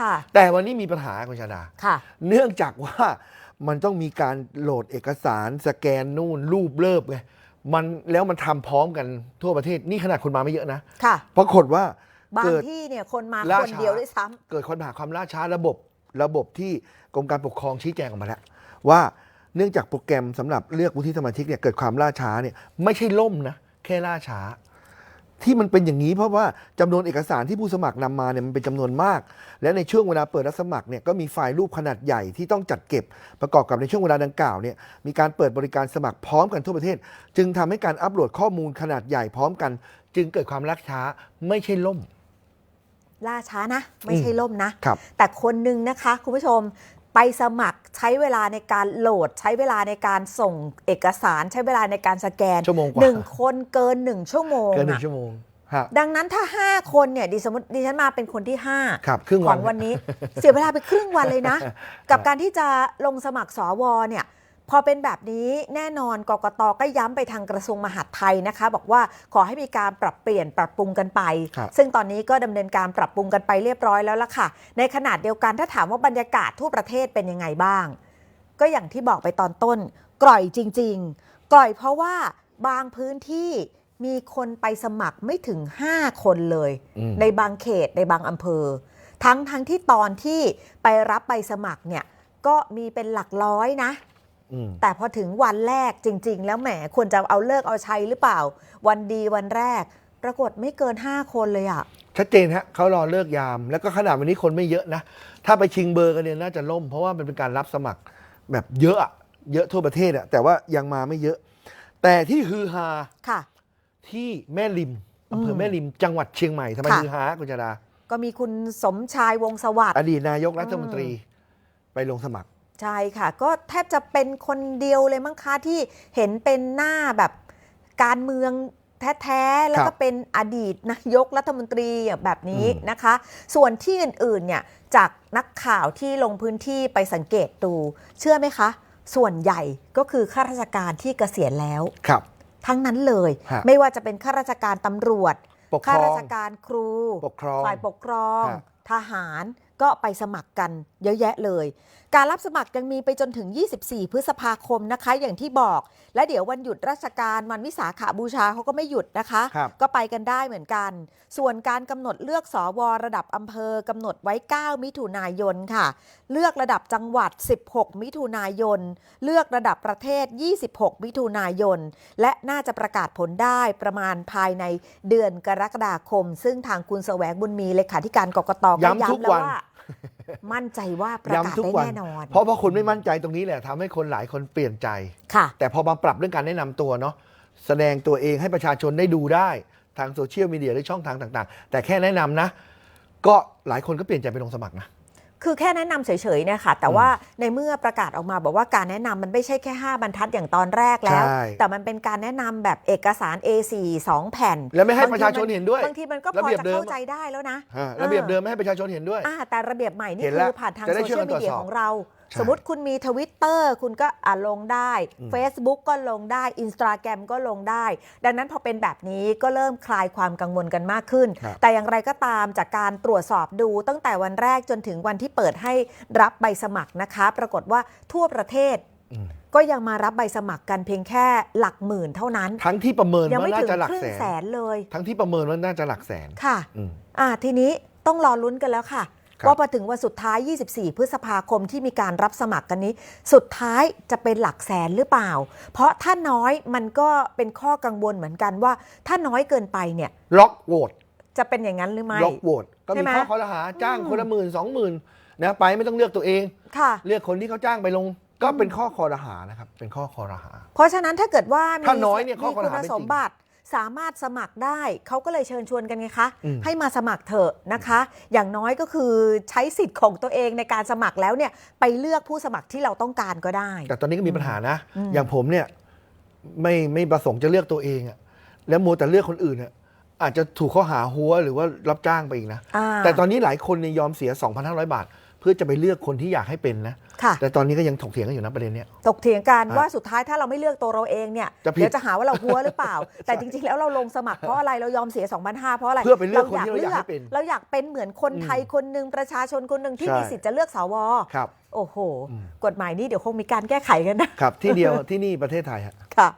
ค่ะ แต่วันนี้มีปัญหาคุณชาดา ค่ะ เนื่องจากว่ามันต้องมีการโหลดเอกสารสแกนนู่นรูปเลิบไงมันแล้วมันทำพร้อมกันทั่วประเทศนี่ขนาดคนมาไม่เยอะนะค่ะ ปรากฏว่าบางเกิด ที่เนี่ยคนมาล่าคนช้า เดียวด้วยซ้ำ เกิดปัญหาความล่าช้าระบบระบบที่กรมการปกครองชี้แจงออกมาแล้ว ว่าเนื่องจากโปรแกรมสำหรับเลือกวุฒิสมาชิกเนี่ยเกิดความล่าช้าเนี่ยไม่ใช่ล่มนะ แค่ล่าช้า ที่มันเป็นอย่างนี้เพราะว่าจำนวนเอกสารที่ผู้สมัครนำมาเนี่ยมันเป็นจำนวนมาก และในช่วงเวลาเปิดรับสมัครเนี่ยก็มีไฟล์รูปขนาดใหญ่ที่ต้องจัดเก็บ ประกอบกับในช่วงเวลาดังกล่าวเนี่ยมีการเปิดบริการสมัครพร้อมกันทั่วประเทศ จึงทำให้การอัปโหลดข้อมูลขนาดใหญ่พร้อมกัน จึงเกิดความล่าช้าไม่ใช่ล่ม ล่าช้านะ ไม่ใช่ล่มนะ ครับ แต่คนหนึ่งนะคะ คุณผู้ชม ไปสมัครใช้เวลาในการโหลด ใช้เวลาในการส่งเอกสาร ใช้เวลาในการสแกนชั่วโมงกว่า หนึ่งคนเกินหนึ่งชั่วโมงเกินหนึ่งอะชั่วโมงครับดังนั้นถ้า 5 คนเนี่ยดิสมมติดิฉันมาเป็นคนที่ 5 ครับครึ่งขวัอนงวันนี้ เสียเวลาไปครึ่งวันเลยนะ กับการที่จะลงสมัครสวเนี่ย พอเป็นแบบนี้แน่นอนกกตก็ย้ำไปทางกระทรวงมหาดไทยนะคะ บอกว่าขอให้มีการปรับเปลี่ยนปรับปรุงกันไปครับซึ่งตอนนี้ก็ดำเนินการปรับปรุงกันไปเรียบร้อยแล้วล่ะค่ะ ในขนาดเดียวกันถ้าถามว่าบรรยากาศทั่วประเทศเป็นยังไงบ้าง ก็อย่างที่บอกไปตอนต้นกร่อยจริง ๆกร่อยเพราะว่าบางพื้นที่มีคนไปสมัครไม่ถึง 5 คนเลยอืมในบางเขตในบางอำเภอ ทั้งทั้งที่ตอนที่ไปรับใบสมัครเนี่ยก็มีเป็นหลักร้อยนะอืม แต่พอถึงวันแรกจริง ๆ แล้วแหมควรจะเอาเลิกเอาใช้หรือเปล่า วันดีวันแรก ปรากฏไม่เกิน 5 คนเลยอะชัดเจนฮะเขารอเลิกยาม แล้วก็ขนาดวันนี้คนไม่เยอะนะ ถ้าไปชิงเบอร์กันเนี่ยน่าจะล่ม เพราะว่ามันเป็นการรับสมัครแบบเยอะอะเยอะทั่วประเทศอะแต่ว่ายังมาไม่เยอะ แต่ที่ฮือฮาค่ะ ที่แม่ริมอำเภอมแม่ริมจังหวัดเชียงใหม่ทำไมค่ะฮือฮาคุณจาดาก็มีคุณสมชายวงศ์สวัสดิ์อดีตนายกรัฐมนตรีไปลงสมัคร ใช่ค่ะ ก็แทบจะเป็นคนเดียวเลยมั้งคะที่เห็นเป็นหน้าแบบการเมืองแท้ๆ แล้วครัก็บเป็นอดีตนายกรัฐมนตรีแบบนี้อืมนะคะ ส่วนที่อื่นๆเนี่ยจากนักข่าวที่ลงพื้นที่ไปสังเกตดู เชื่อไหมคะ ส่วนใหญ่ก็คือข้าราชการที่เกษียณแล้วครับ ทั้งนั้นเลยฮะไม่ว่าจะเป็นข้าราชการตำรวจปกคข้ารอรางชการครูปกครองฝ่ายปกครองฮะทหารก็ไปสมัครกันเยอะแยะเลยการรับสมัครยังมีไปจนถึง 24 พฤษภาคมนะคะ อย่างที่บอก และเดี๋ยววันหยุดราชการวันวิสาขาบูชาเขาก็ไม่หยุดนะคะครับก็ไปกันได้เหมือนกัน ส่วนการกำหนดเลือกสอวระดับอำเภอกำหนดไว้ 9 มิถุนายนค่ะ เลือกระดับจังหวัด 16 มิถุนายน เลือกระดับประเทศ 26 มิถุนายน และน่าจะประกาศผลได้ประมาณภายในเดือนกรกฎาคม ซึ่งทางคุณแสวงบุญมีเลขาธิการกกตก็ย้ำทุกย้ำแล้ววันว่า มั่นใจว่าประกาศย้ำทุกได้วัน แน่นอนเพราะเพราะคนไม่มั่นใจตรงนี้แหละทำให้คนหลายคนเปลี่ยนใจ ค่ะ แต่พอมาปรับเรื่องการแนะนำตัวเนาะแสดงตัวเองให้ประชาชนได้ดูได้ทางโซเชียลมีเดียหรือช่องทางต่าง ๆ แต่แค่แนะนำนะ ก็หลายคนก็เปลี่ยนใจไปลงสมัครนะ คือแค่แนะนำเฉยๆเนี่ยค่ะแต่ว่าในเมื่อประกาศออกมาบอกว่าการแนะนำมันไม่ใช่แค่ 5 บรรทัดอย่างตอนแรกแล้ว ใช่ แต่มันเป็นการแนะนำแบบเอกสาร A4 2แผ่นแล้วไม่ให้บงทีประชาชนเห็นด้วย บางทีมันก็พระอเบียบจะเดิมเข้าใจได้แล้วนะอ่าระเบียบเดิมไม่ให้ประชาชนเห็นด้วย อ่าแต่ระเบียบใหม่นี่เห็นคืแล้อวผ่านทางจะได้โซช่เชีวยยกัลนมีเดียตรวจสอบ ของเราใช่ สมมติคุณมีทวิตเตอร์คุณก็อ่าลงได้อืม Facebook ก็ลงได้ Instagram ก็ลงได้ ดังนั้นพอเป็นแบบนี้ก็เริ่มคลายความกังวลกันมากขึ้นครับแต่อย่างไรก็ตามจากการตรวจสอบดูตั้งแต่วันแรกจนถึงวันที่เปิดให้รับใบสมัครนะคะ ปรากฏว่าทั่วประเทศอืมก็ยังมารับใบสมัครกันเพียงแค่หลักหมื่นเท่านั้น ทั้งที่ประเมินยังว่าไม่น่าถึงจะหลัคกรึ่แสงแสนนเลย ทั้งที่ประเมินว่าน่าจะหลักแสนค่ะอืมอ่าทีนี้ต้องรอลุ้นกันแล้วค่ะครับ ว่าพอถึงวันสุดท้าย 24 พฤษภาคมที่มีการรับสมัครกันนี้ สุดท้ายจะเป็นหลักแสนหรือเปล่า เพราะถ้าน้อยมันก็เป็นข้อกังวลเหมือนกันว่า ถ้าน้อยเกินไปเนี่ย ล็อกโหวตจะเป็นอย่างนั้นหรือไม่ล็อกโหวตก็ใช่มีไหมข้อข้อรหาจ้างอืมคนละหมื่นสองหมื่นนะไปไม่ต้องเลือกตัวเองค่ะเลือกคนที่เขาจ้างไปลงก็เป็นข้อคอรหานะครับ เป็นข้อคอรหา เพราะฉะนั้นถ้าเกิดว่ามีถ้าน้อยเนี่ยข้อมีข้อคุหาณไม่จริงสมบัติ สามารถสมัครได้เขาก็เลยเชิญชวนกันไงคะอืมให้มาสมัครเถอะนะคะ อย่างน้อยก็คือใช้สิทธิ์ของตัวเองในการสมัครแล้วเนี่ยไปเลือกผู้สมัครที่เราต้องการก็ได้ แต่ตอนนี้ก็มีปัญหานะอืมอย่างผมเนี่ยไม่ไม่ประสงค์จะเลือกตัวเองอะแล้วมัวแต่เลือกคนอื่นอะอาจจะถูกข้อหาหัวหรือว่ารับจ้างไปอีกนะอ่าแต่ตอนนี้หลายคนเนี่ยยอมเสีย 2,500 บาท เพื่อจะไปเลือกคนที่อยากให้เป็นนะ ค่ะ แต่ตอนนี้ก็ยังถกเถียงกันอยู่นะประเด็นเนี้ย ตกเถียงกันอะว่าสุดท้ายถ้าเราไม่เลือกตัวเราเองเนี่ยจะผิดเดี๋ยวจะหาว่าเราหัวหรือเปล่า แต่จริงๆ แล้วเราลงสมัครเพราะอะไรเรายอมเสีย 2,500เพราะอะไรเพื่อไปเลือกคนที่เราอยากให้เป็นเราอยากเป็นเหมือนคนไทยคนหนึ่งประชาชนคนหนึ่งที่ใช่มีสิทธิ์จะเลือกสวครับ โอ้โห อืม กฎหมายนี้เดี๋ยวคงมีการแก้ไขกันนะครับ ที่เดียวที่นี่ประเทศไทยฮะ ค่ะ